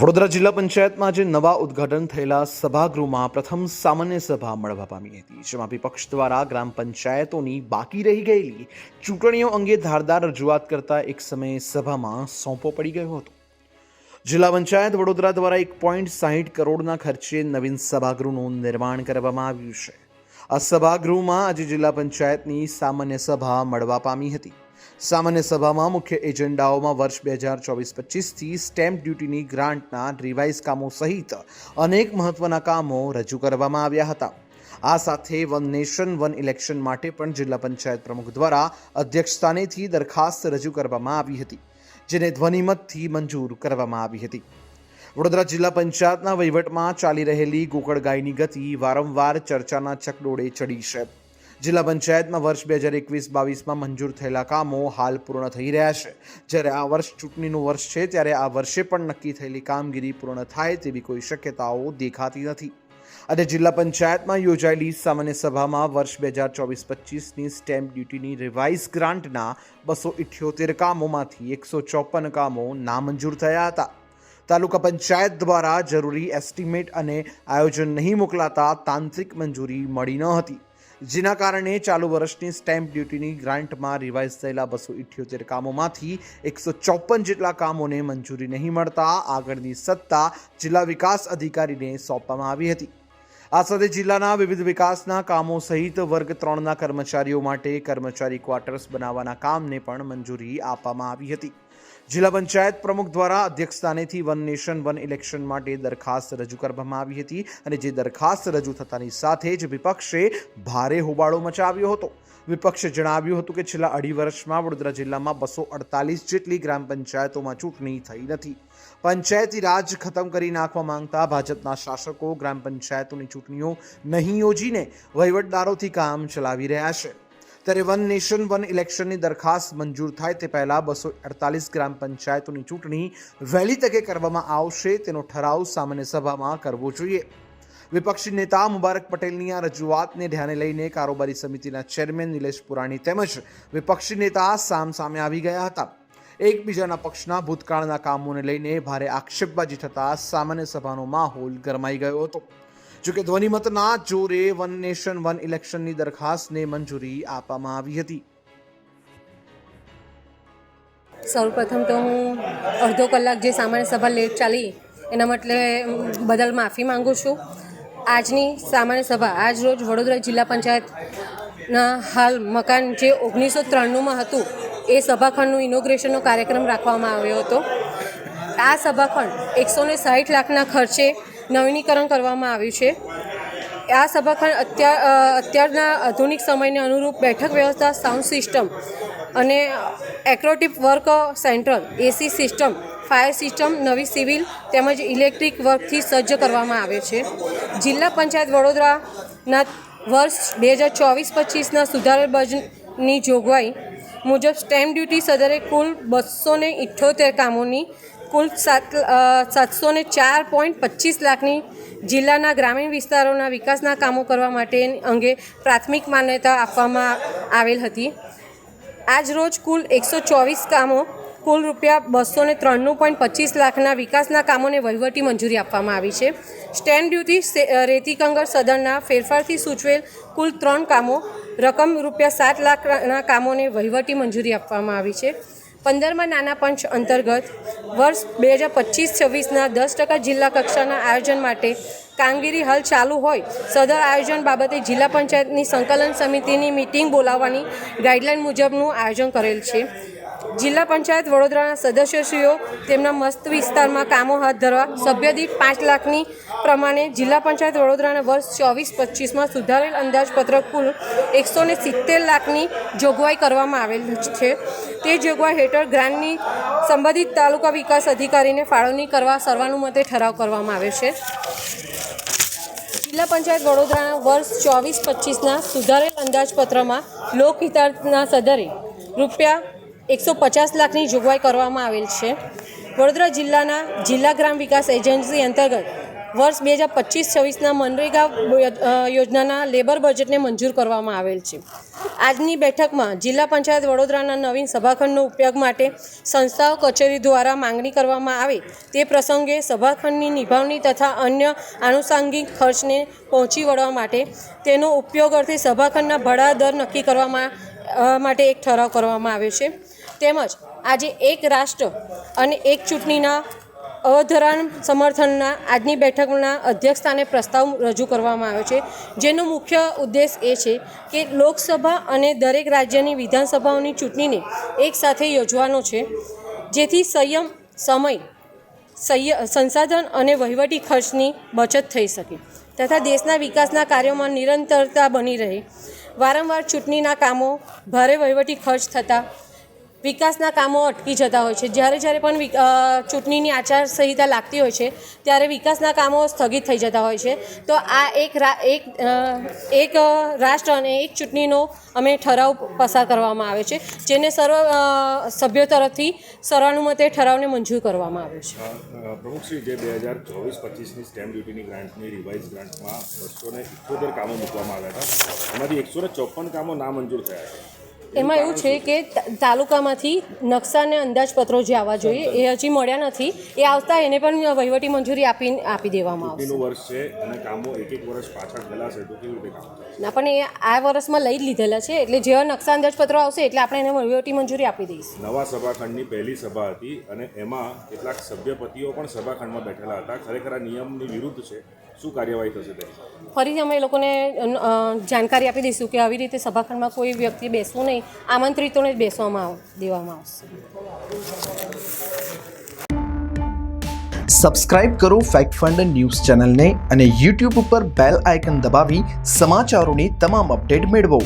વડોદરા જિલ્લા પંચાયતમાં આજે નવા ઉદ્ઘાટન થયેલા સભાગૃહમાં પ્રથમ સામાન્ય સભા મળવા પામી હતી, જેમાં વિપક્ષ દ્વારા ગ્રામ પંચાયતોની બાકી રહી ગયેલી ચૂંટણીઓ અંગે ધારદાર રજૂઆત કરતા એક સમયે સભામાં સોંપો પડી ગયો હતો. જિલ્લા પંચાયત વડોદરા દ્વારા એક પોઈન્ટ સાહીઠ કરોડના ખર્ચે નવીન સભાગૃહનું નિર્માણ કરવામાં આવ્યું છે. આ સભાગૃહમાં આજે જિલ્લા પંચાયતની સામાન્ય સભા મળવા પામી હતી. સામાન્ય સભામાં મુખ્ય એજન્ડાઓમાં વર્ષ બે હજાર ચોવીસ પચીસથી સ્ટેમ્પ ડ્યુટીની ગ્રાન્ટના રિવાઇઝ કામો સહિત અનેક મહત્વના કામો રજૂ કરવામાં આવ્યા હતા. આ સાથે વન નેશન, વન ઇલેક્શન માટે પણ જિલ્લા પંચાયત પ્રમુખ દ્વારા અધ્યક્ષસ્થાનેથી દરખાસ્ત રજૂ કરવામાં આવી હતી, જેને ધ્વનિમતથી મંજૂર કરવામાં આવી હતી. વડોદરા જિલ્લા પંચાયતના વહીવટમાં ચાલી રહેલી ગોકળગાયની ગતિ વારંવાર ચર્ચાના ચકડોળે ચડી છે. જિલ્લા પંચાયતમાં વર્ષ બે હજાર એકવીસ બાવીસમાં મંજૂર થયેલા કામો હાલ પૂર્ણ થઈ રહ્યા છે. જ્યારે આ વર્ષ ચૂંટણીનું વર્ષ છે, ત્યારે આ વર્ષે પણ નક્કી થયેલી કામગીરી પૂર્ણ થાય તેવી કોઈ શક્યતાઓ દેખાતી નથી. અને જિલ્લા પંચાયતમાં યોજાયેલી સામાન્ય સભામાં વર્ષ બે હજાર ચોવીસ પચીસની સ્ટેમ્પ ડ્યુટીની રિવાઇઝ ગ્રાન્ટના બસો ઇઠ્યોતેર કામોમાંથી એકસો ચોપન કામો નામંજૂર થયા હતા. તાલુકા પંચાયત દ્વારા જરૂરી એસ્ટિમેટ અને આયોજન નહીં મોકલાતા તાંત્રિક મંજૂરી મળી ન હતી. જેના કારણે ચાલુ વર્ષની સ્ટેમ્પ ડ્યુટીની ગ્રાન્ટમાં રિવાઇઝ થયેલા બસો ઇઠ્યોતેર કામોમાંથી એકસો ચોપન જેટલા કામોને મંજૂરી નહીં મળતા આગળની સત્તા જિલ્લા વિકાસ અધિકારીને સોંપવામાં આવી હતી. આ સાથે જિલ્લાના વિવિધ વિકાસના કામો સહિત વર્ગ ત્રણના કર્મચારીઓ માટે કર્મચારી ક્વાર્ટર્સ બનાવવાના કામને પણ મંજૂરી આપવામાં આવી હતી. જિલ્લા પંચાયત પ્રમુખ દ્વારા અધ્યક્ષસ્થાનેથી વન નેશન, વન ઇલેક્શન માટે દરખાસ્ત રજૂ કરવામાં આવી હતી અને જે દરખાસ્ત રજૂ થતાની સાથે જ વિપક્ષે ભારે હોબાળો મચાવ્યો હતો. વિપક્ષે જણાવ્યું હતું કે છેલ્લા અઢી વર્ષમાં વડોદરા જિલ્લામાં બસો અડતાલીસ જેટલી ગ્રામ પંચાયતોમાં ચૂંટણી થઈ નથી. પંચાયતી રાજ ખતમ કરી નાખવા માંગતા ભાજપના શાસકો ગ્રામ પંચાયતોની ચૂંટણીઓ નહીં યોજીને વહીવટદારોથી કામ ચલાવી રહ્યા છે. ત્યારે વન નેશન, વન ઇલેક્શનની દરખાસ્ત મંજૂર થાય તે પહેલાં બસો અડતાલીસ ગ્રામ પંચાયતોની ચૂંટણી વહેલી તકે કરવામાં આવશે, તેનો ઠરાવ સામાન્ય સભામાં કરવો જોઈએ. વિપક્ષી નેતા મુબારક પટેલની આ રજૂઆતને ધ્યાને લઈને કારોબારી સમિતિના ચેરમેન નિલેશ પુરાણી તેમજ વિપક્ષી નેતા સામ સામે આવી ગયા હતા. એકબીજાના પક્ષના ભૂતકાળના કામોને લઈને ભારે આક્ષેપબાજી થતાં સામાન્ય સભાનો માહોલ ગરમાઈ ગયો હતો. જોકે ધ્વનિમતના જોરે વન નેશન, વન ઇલેક્શનની દરખાસ્તને મંજૂરી આપવામાં આવી હતી. સૌપ્રથમ તો હું અડધો કલાક જે સામાન્ય સભા લેટ ચાલી, એના માટે બદલ માફી માંગુ છું. આજની સામાન્ય સભા, આજ રોજ વડોદરા જિલ્લા પંચાયતના હાલ મકાન જે ઓગણીસો ત્રાણુંમાં હતું, એ સભાખંડનું ઇનોગ્રેશનનો કાર્યક્રમ રાખવામાં આવ્યો હતો. આ સભાખંડ એકસો ને સાઠ લાખના ખર્ચે નવીનીકરણ કરવામાં આવ્યું છે. આ સભાખંડ અત્યાર અત્યારના આધુનિક સમયને અનુરૂપ બેઠક વ્યવસ્થા સાઉન્ડ સિસ્ટમ અને એક્રોટિપ work central AC system fire system નવી સિવિલ તેમજ ઇલેક્ટ્રિક વર્કથી સજ્જ કરવામાં આવે છે. જિલ્લા પંચાયત વડોદરાના વર્ષ બે હજાર ચોવીસ પચીસના સુધારેલ બજની જોગવાઈ મુજબ સ્ટેમ્પ ડ્યુટી સદરે કુલ બસો ઇઠ્ઠોતેર કામોની કુલ સાત સાતસો ને ચાર પોઈન્ટ પચીસ લાખની જિલ્લાના ગ્રામીણ વિસ્તારોના વિકાસના કામો કરવા માટે અંગે પ્રાથમિક માન્યતા આપવામાં આવેલ હતી. આજ રોજ કુલ એકસો ચોવીસ કામો કુલ રૂપિયા બસો ને ત્રણનું પોઈન્ટ પચીસ લાખના વિકાસના કામોને વહીવટી મંજૂરી આપવામાં આવી છે. સ્ટેમ્પ ડ્યુટી સે- અ, રેતી કંગર સદનના ફેરફારથી સૂચવેલ કુલ ત્રણ કામો રકમ રૂપિયા સાત લાખના કામોને વહીવટી મંજૂરી આપવામાં આવી છે. પંદરમાં નાના પંચ અંતર્ગત વર્ષ બે હજાર પચીસ છવ્વીસના દસ ટકા જિલ્લા કક્ષાના આયોજન માટે કામગીરી હાલ ચાલુ હોય. સદર આયોજન બાબતે જિલ્લા પંચાયતની સંકલન સમિતિની મિટિંગ બોલાવવાની ગાઈડલાઇન મુજબનું આયોજન કરેલ છે. જિલ્લા પંચાયત વડોદરાના સદસ્યશ્રીઓ તેમના મસ્ત વિસ્તારમાં કામો હાથ ધરવા સભ્ય દીઠ પાંચ લાખની પ્રમાણે જિલ્લા પંચાયત વડોદરાના વર્ષ ચોવીસ પચીસમાં સુધારેલ અંદાજપત્ર કુલ એકસો ને સિત્તેર લાખની જોગવાઈ કરવામાં આવેલ છે. તે જોગવાઈ હેઠળ ગ્રાન્ટની સંબંધિત તાલુકા વિકાસ અધિકારીને ફાળવણી કરવા સર્વાનુમતે ઠરાવ કરવામાં આવ્યો છે. જિલ્લા પંચાયત વડોદરાના વર્ષ ચોવીસ પચીસના સુધારેલ અંદાજપત્રમાં લોકહિતાર્થના સદરે રૂપિયા એકસો પચાસ લાખની જોગવાઈ કરવામાં આવેલ છે. વડોદરા જિલ્લાના જિલ્લા ગ્રામ વિકાસ એજન્સી અંતર્ગત વર્ષ બે હજાર પચીસ છવ્વીસના મનરેગા યોજનાના લેબર બજેટને મંજૂર કરવામાં આવેલ છે. આજની બેઠકમાં જિલ્લા પંચાયત વડોદરાના નવીન સભાખંડનો ઉપયોગ માટે સંસ્થાઓ, કચેરી દ્વારા માંગણી કરવામાં આવે તે પ્રસંગે સભાખંડની નિભાવણી તથા અન્ય આનુષાંગિક ખર્ચને પહોંચી વળવા માટે તેનો ઉપયોગ અર્થે સભાખંડના ભાડા દર નક્કી કરવામાં માટે એક ઠરાવ કરવામાં આવ્યો છે. તેમજ આજે એક રાષ્ટ્ર અને એક ચૂંટણીના અવધરાણ સમર્થનના આજની બેઠકના અધ્યક્ષસ્થાને પ્રસ્તાવ રજૂ કરવામાં આવ્યો છે. જેનો મુખ્ય ઉદ્દેશ એ છે કે લોકસભા અને દરેક રાજ્યની વિધાનસભાઓની ચૂંટણીને એકસાથે યોજવાનો છે. જેથી સંયમ, સમય સંય સંસાધન અને વહીવટી ખર્ચની બચત થઈ શકે. તથા દેશના વિકાસના કાર્યોમાં નિરંતરતા બની રહે. વારંવાર ચૂંટણીના કામો ભારે વહીવટી ખર્ચ થતાં વિકાસના કામો અટકી જતા હોય છે. જ્યારે જ્યારે પણ ચૂંટણીની આચારસંહિતા લાગતી હોય છે, ત્યારે વિકાસના કામો સ્થગિત થઈ જતા હોય છે. તો આ એક એક એક રાષ્ટ્ર અને એક ચૂંટણીનો અમે ઠરાવ પસાર કરવામાં આવે છે, જેને સર્વ સભ્યો તરફથી સર્વાનુમતે ઠરાવને મંજૂર કરવામાં આવ્યો છે. પ્રમુખશ્રી જે બે હજાર ચોવીસ પચીસની સ્ટેમ્પ ડ્યુટીની ગ્રાન્ટની રિવાઇઝ ગ્રાન્ટમાં બસો ને કામો મૂકવામાં આવ્યા હતા. એમાંથી એકસો ચોપન કામો નામંજૂર થયા છે. એમાં એવું છે કે તાલુકામાંથી નકશા અને અંદાજપત્રો જે આવવા જોઈએ એ હજી મળ્યા નથી. એ આવતા એને પણ વહીવટી મંજૂરી આપી આપી દેવામાં આવશે. વર્ષ છે અને કામો એક એક વર્ષ પાછળ ગયેલા છે તો કેવી રીતે કામ ના પણ એ આ વર્ષમાં લઈ જ લીધેલા છે એટલે જેવા નકશા અંદાજપત્રો આવશે એટલે આપણે એને વહીવટી મંજૂરી આપી દઈશું. નવા સભાખંડની પહેલી સભા હતી અને એમાં કેટલાક સભ્યપતિઓ પણ સભાખંડમાં બેઠેલા હતા. ખરેખર આ નિયમની વિરુદ્ધ છે. શું કાર્યવાહી થશે તે ફરીથી અમે એ લોકોને જાણકારી આપી દઈશું કે આવી રીતે સભાખંડમાં કોઈ વ્યક્તિ બેસવું નહીં. આમંત્રિતોને જ બેસવામાં આવ- દેવામાં આવશે. સબસ્ક્રાઇબ કરો ફેક્ટ ફંડ ન્યૂઝ ચેનલને અને યુટ્યુબ ઉપર બેલ આઇકન દબાવી સમાચારોની તમામ અપડેટ મેળવો.